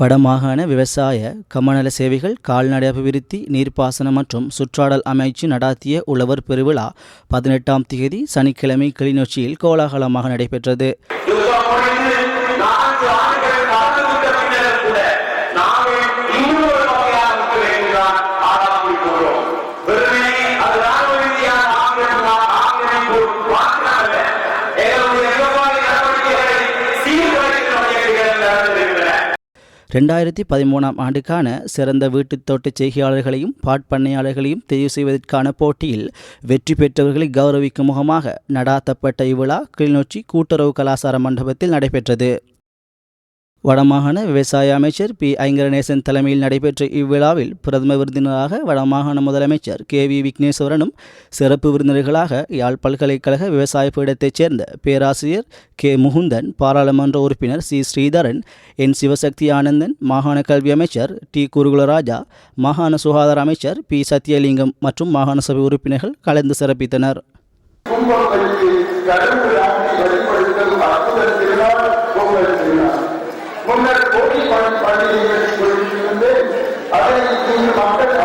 வடமாகாண விவசாய கமநல சேவைகள் கால்நடை அபிவிருத்தி நீர்ப்பாசனம் மற்றும் சுற்றாடல் அமைச்சு நடாத்திய உழவர் பெருவிழா பதினெட்டாம் தேதி சனிக்கிழமை கிளிநொச்சியில் கோலாகலமாக நடைபெற்றது Yeah. ரெண்டாயிரத்தி பதிமூணாம் ஆண்டுக்கான சிறந்த வீட்டுத் தோட்டச் செய்கையாளர்களையும் பாட்பண்ணையாளர்களையும் தெரிவு செய்வதற்கான போட்டியில் வெற்றி பெற்றவர்களை கௌரவிக்கும் முகமாக நடாத்தப்பட்ட இவ்விழா கிளிநொச்சி கூட்டுறவு கலாசார மண்டபத்தில் நடைபெற்றது. வடமாகாண விவசாய அமைச்சர் பி. ஐங்கரநேசன் தலைமையில் நடைபெற்ற இவ்விழாவில் பிரதம விருந்தினராக வடமாகாண முதலமைச்சர் கே. வி. விக்னேஸ்வரனும் சிறப்பு விருந்தினர்களாக யாழ் பல்கலைக்கழக விவசாய பீடத்தைச் சேர்ந்த பேராசிரியர் கே. முகுந்தன் பாராளுமன்ற உறுப்பினர் சி. ஸ்ரீதரன் என். சிவசக்தி ஆனந்தன் மாகாண கல்வி அமைச்சர் டி. குருகுலராஜா மாகாண சுகாதார அமைச்சர் பி. சத்யலிங்கம் மற்றும் மாகாண சபை உறுப்பினர்கள் கலந்து சிறப்பித்தனர். అభివృద్ధి చేసుకుంటుంది అభివృద్ధి చేసిన